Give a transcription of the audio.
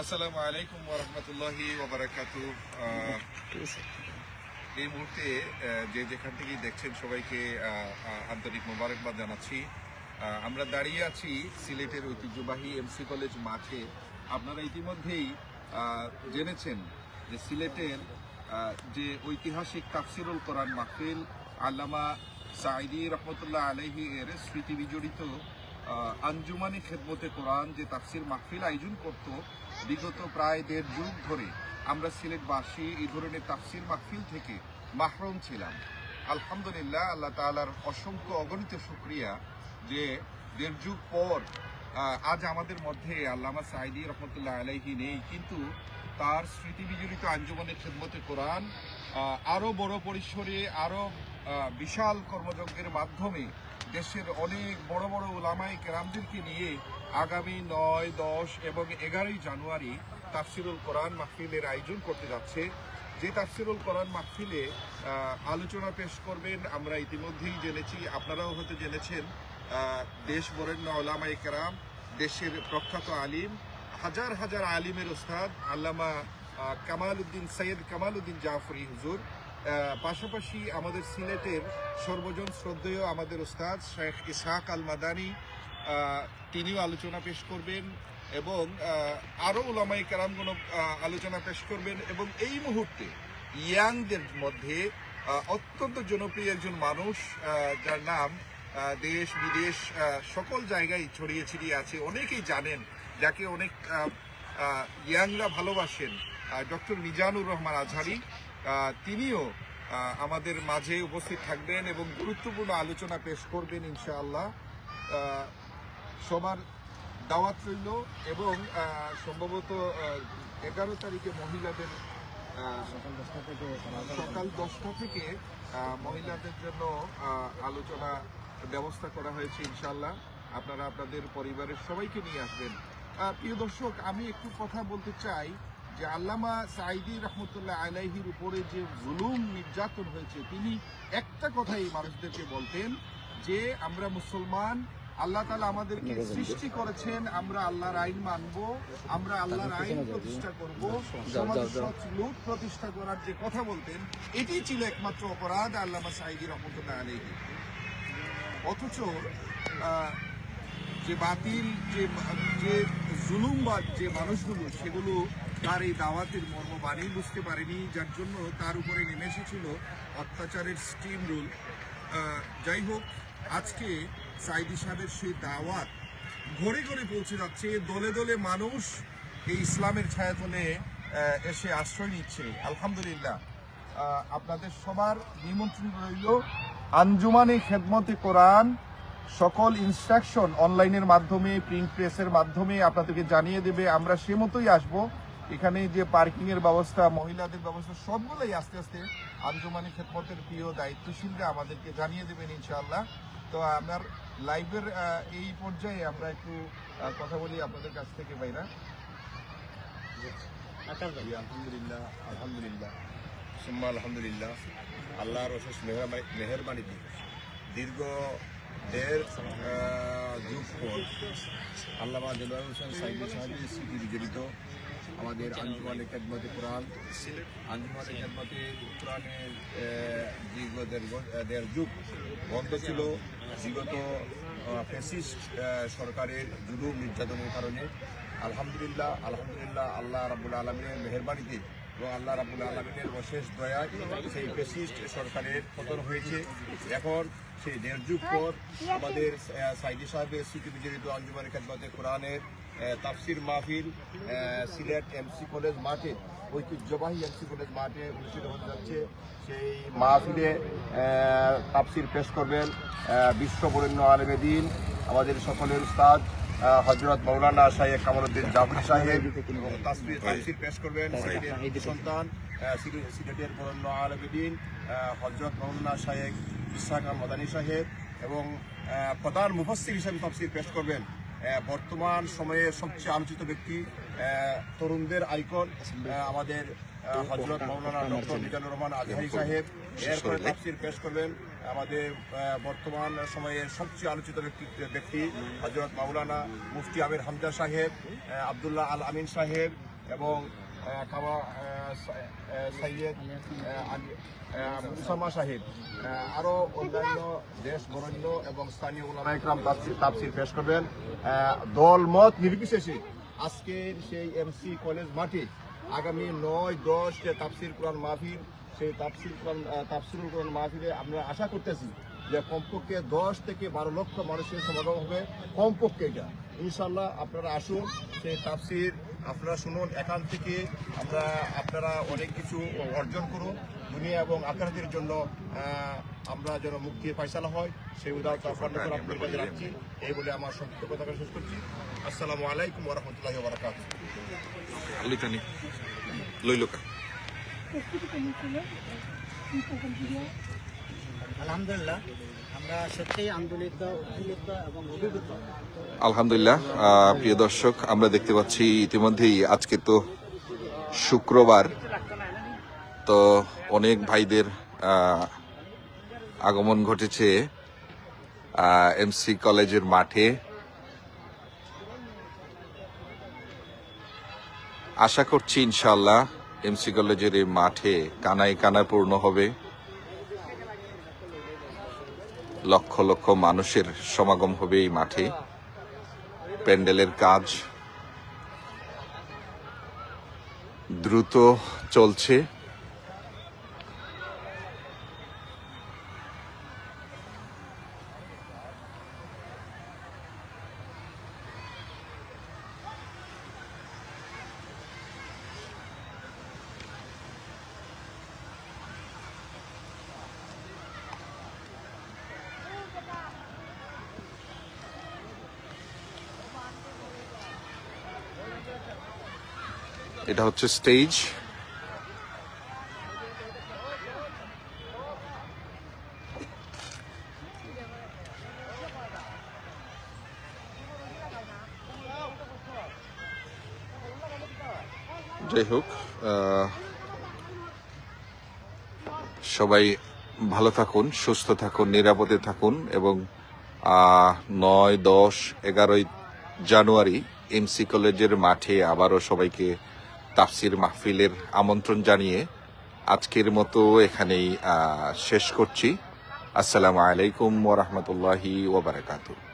আসসালামু আলাইকুম ওরহমতুল্লাহি ওবরাকাতু এই মুহূর্তে যে যেখান থেকেই দেখছেন সবাইকে আন্তরিক মোবারকবাদ জানাচ্ছি। আমরা দাঁড়িয়ে আছি সিলেটের ঐতিহ্যবাহী এমসি কলেজ মাঠে। আপনারা ইতিমধ্যেই জেনেছেন যে সিলেটের যে ঐতিহাসিক তাফসিরুল কোরআন মাহফিল আল্লামা সাইদি রহমতুল্লাহ আলহি এর স্মৃতি বিজড়িত আঞ্জুমানি খেদমতে কোরআন যে তাফসির মাহফিল আয়োজন করত বিগত প্রায় দেড় যুগ ধরে আমরা সিলেটবাসী এই ধরনের তাফসির মাহফিল থেকে মাহরুম ছিলাম। আলহামদুলিল্লাহ আল্লাহ তাআলার অসংখ্য অগণিত শুক্রিয়া যে দেড় যুগ পর আজ আমাদের মধ্যে আল্লামা সাইদি রহমতুল্লাহ আলাইহি নেই কিন্তু তার স্মৃতি বিজড়িত আঞ্জুমানের খেদমতে কোরআন আহ, আরও বড় পরিসরে আরও বিশাল কর্মযজ্ঞের মাধ্যমে দেশের অনেক বড় বড় ওলামাই কেরামদেরকে নিয়ে আগামী নয়, দশ এবং এগারোই জানুয়ারি তাফসিরুল কোরআন মাহফিলের আয়োজন করতে যাচ্ছে। যে তাফসিরুল কোরআন মাহফিলে আলোচনা পেশ করবেন, আমরা ইতিমধ্যেই জেনেছি, আপনারাও হয়তো জেনেছেন দেশ বরেণ্য ওলামাই কেরাম, দেশের প্রখ্যাত আলিম, হাজার হাজার আলিমের ওস্তাদ, আল্লামা কামাল উদ্দিন সৈয়দ কামাল উদ্দিন জাফরি হুজুর। পাশাপাশি আমাদের সিলেটের সর্বজন শ্রদ্ধেয় আমাদের ওস্তাদ শেখ ইসহাক আল মাদানি তিনিও আলোচনা পেশ করবেন এবং আরও আরও ওলামাই কারামগুলো আলোচনা পেশ করবেন এবং এই মুহূর্তে ইয়াংদের মধ্যে অত্যন্ত জনপ্রিয় একজন মানুষ যার নাম দেশ বিদেশ সকল জায়গায় ছড়িয়ে ছিটিয়ে আছে। অনেকেই জানেন, যাকে অনেক ইয়াংরা ভালোবাসেন ডক্টর মিজানুর রহমান আজহারি। তিনিও আমাদের মাঝে উপস্থিত থাকবেন এবং গুরুত্বপূর্ণ আলোচনা পেশ করবেন ইনশাআল্লাহ। সবার দাওয়াত রইল এবং সম্ভবত এগারো তারিখে মহিলাদের সকাল দশটা থেকে মহিলাদের জন্য আলোচনা ব্যবস্থা করা হয়েছে ইনশাল্লাহ আপনারা আপনাদের পরিবারের সবাইকে নিয়ে আসবেন। প্রিয় দর্শক আমি একটু কথা বলতে চাই যে আল্লামা সাইদি রহমতুল্লাহ আলাইহির উপরে যে জুলুম নির্যাতন হয়েছে, তিনি একটা কথাই মানুষদেরকে বলতেন যে, আমরা মুসলমান, আল্লাহ তালা আমাদেরকে সৃষ্টি করেছেন, আমরা আল্লাহর আইন মানব, আমরা আল্লাহর আইন প্রতিষ্ঠা করব সমাজে সৎলোক প্রতিষ্ঠা করার যে কথা বলতেন, এটি ছিল একমাত্র অপরাধ আল্লামা সাইদি রহমতুল্লাহ আলাইহি অথচ যে বাতিল, যে যে জুলুমবাদ যে মানুষগুলো, সেগুলো তার এই দাওয়াতের মর্ম বাণী বুঝতে পারেনি, যার জন্য তার উপরে নেমে এসেছিল অত্যাচারের স্টিম রুল যাই হোক, আজকে সাইদি সাহেবের সেই দাওয়াত ঘরে ঘরে পৌঁছে যাচ্ছে, দলে দলে মানুষ এই ইসলামের ছায়াতলে এসে আশ্রয় নিচ্ছে। আলহামদুলিল্লাহ। আপনাদের সবার নিমন্ত্রণ রইল। আঞ্জুমানে খেদমতে কোরআন, সকল ইনস্ট্রাকশন অনলাইনের মাধ্যমে প্রিন্ট প্রেসের মাধ্যমে আপনাদেরকে জানিয়ে দেবে। আমরা সে মতোই আসব। এখানে যে পার্কিং এর ব্যবস্থা, মহিলাদের ব্যবস্থা, সবগুলোই আস্তে আস্তে আঞ্জুমানি খেদমতের প্রিয় দায়িত্বশীলরা আমাদেরকে জানিয়ে দেবেন ইনশাআল্লাহ। তো আমার লাইভের এই পর্যায়ে আমরা একটু কথা বলি আপনাদের কাছ থেকে, ভাইরা। আলহামদুলিল্লাহ আলহামদুলিল্লাহ। সুম্মা আলহামদুলিল্লাহ, আল্লাহর অশেষ মেহরবানি মেহরবানিতে দীর্ঘ দেড় যুগ পর দেলোয়ার হোসেন সাহেবের বিজড়িত আমাদের আঞ্জুমানে খেদমতে কোরআন। আঞ্জুমানে খেদমতে কোরআনের দীর্ঘ যুগ বন্ধ ছিল। বিগত ফেসিস্ট সরকারের জুলুম নির্যাতনের কারণে। আলহামদুলিল্লাহ আলহামদুলিল্লাহ আল্লাহ রাবুল আলমিনের মেহরবানিতে এবং আল্লাহ রাবুল আলমিনের অশেষ দয়ায় সেই ফেসিস্ট সরকারের পতন হয়েছে। এখন সেই দেড় যুগ পর আমাদের সাইদি সাহেবের স্মৃতি বিজড়িত আঞ্জুমান খেদমতে কোরআনের তাফসির মাহফিল সিলেট এমসি কলেজ মাঠে, ঐতিহ্যবাহী এমসি কলেজ মাঠে অনুষ্ঠিত হতে যাচ্ছে। সেই মাহফিলে তাফসির পেশ করবেন বিশ্ববরেণ্য আলমেদিন আমাদের সকলের উস্তাদ হজরত মৌলানা শাহেক কামালউদ্দিন জাফরি সাহেব, তাফসির পেশ করবেন সন্তান সিলেটের বরেণ্য আলমেদিন হজরত মৌলানা ইসাক আল মাদানী সাহেব এবং প্রধান মুফাসসির হিসেবে তাফসির পেশ করবেন। বর্তমান সময়ে সবচেয়ে আলোচিত ব্যক্তি তরুণদের আইকন আমাদের হজরত মৌলানা ডক্টর মিজানুর রহমান আজহারি সাহেব। এরপরে তাফসির পেশ করবেন আমাদের বর্তমান সময়ে সবচেয়ে আলোচিত ব্যক্তি ব্যক্তি হজরত মাওলানা মুফতি আমির হামজা সাহেব আবদুল্লাহ আল আমিন সাহেব এবং কাওয়া সৈয়দ আহ, সাহেব। আহ, আরও অন্যান্য দেশ বরণ্য এবং স্থানীয় ওলামা ইকরাম তাফসির তাফসির পেশ করবেন। দল মত নির্বিশেষে আজকের সেই এমসি কলেজ মাঠে আগামী নয় দশ যে তাফসির কোরআন মাহফিল সেই তাপসির কোরআন আহ, তাফসিরুল কোরআন মাহফিলে আমরা আশা করতেছি যে কমপক্ষে দশ থেকে বারো লক্ষ মানুষের সমাগম হবে। কমপক্ষে এটা। ইনশাল্লাহ আপনারা আসুন সেই তাফসির আপনারা শুনুন এখান থেকে আমরা আপনারা অনেক কিছু অর্জন করুন দুনিয়া এবং আখেরাতের জন্য আমরা যেন মুক্তি ফয়সালা হয়। সেই উদাহরণ আপনার কাছে রাখছি। এই বলে আমার সংক্ষিপ্ত কথা শেষ করছি। আসসালামু আলাইকুম ওরহমতুল্লাহ লিটানি লইলকা। আলহামদুলিল্লাহ। আলহামদুলিল্লাহ প্রিয় দর্শক, আমরা দেখতে পাচ্ছি ইতিমধ্যেই আজকে তো শুক্রবার। তো অনেক ভাইদের আগমন ঘটেছে এমসি কলেজের মাঠে। আশা করছি ইনশাল্লাহ এমসি কলেজের এই মাঠে কানায় কানায় পূর্ণ হবে। লক্ষ লক্ষ মানুষের সমাগম হবে এই মাঠে। প্যান্ডেলের কাজ দ্রুত চলছে। এটা হচ্ছে স্টেজ যাই হোক সবাই ভালো থাকুন, সুস্থ থাকুন, নিরাপদে থাকুন এবং নয়, দশ, এগারোই জানুয়ারি এমসি কলেজের মাঠে আবারও সবাইকে তাফসির মাহফিলের আমন্ত্রণ জানিয়ে আজকের মতো এখানেই শেষ করছি। আসসালামু আলাইকুম ওরহমতুল্লাহি ওবরাকাতুহ